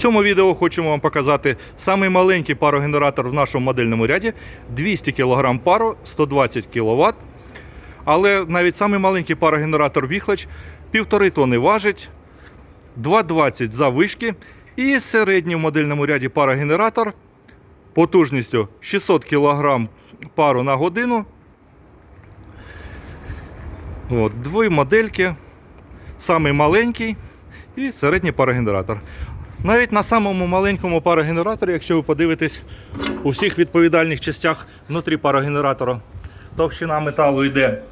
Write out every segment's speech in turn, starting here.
цьому відео хочемо вам показати самий маленький парогенератор в нашому модельному ряді 200 кг пару, 120 кВт. Але навіть самий маленький парогенератор Віхлач півтори тони важить, 2,20 за вишки. І середній в модельному ряді парогенератор потужністю 600 кг пару на годину. От, дві модельки. Самий маленький і середній парогенератор. Навіть на самому маленькому парогенераторі, якщо ви подивитесь у всіх відповідальних частях внутрі парогенератора, товщина металу йде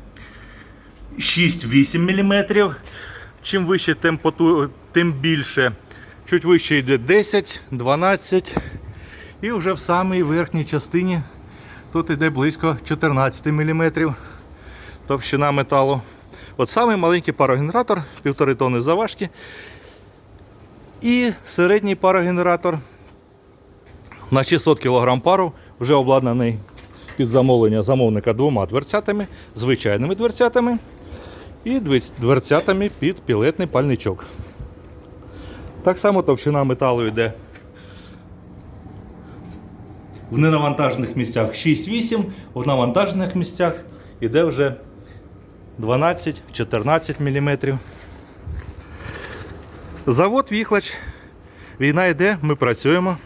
6-8 мм. Чим вище, темпоту, тим більше. Чуть вище йде 10, 12. І вже в самій верхній частині тут йде близько 14 мм товщина металу. От самий маленький парогенератор, півтори тонни заважки. І середній парогенератор на 600 кг пару вже обладнаний під замовлення замовника двома дверцятами, звичайними дверцятами і дверцятами під пілетний пальничок. Так само товщина металу йде в ненавантажених місцях 6-8, в навантажених місцях йде вже 12-14 мм. Завод Віхлач. Війна йде, ми працюємо.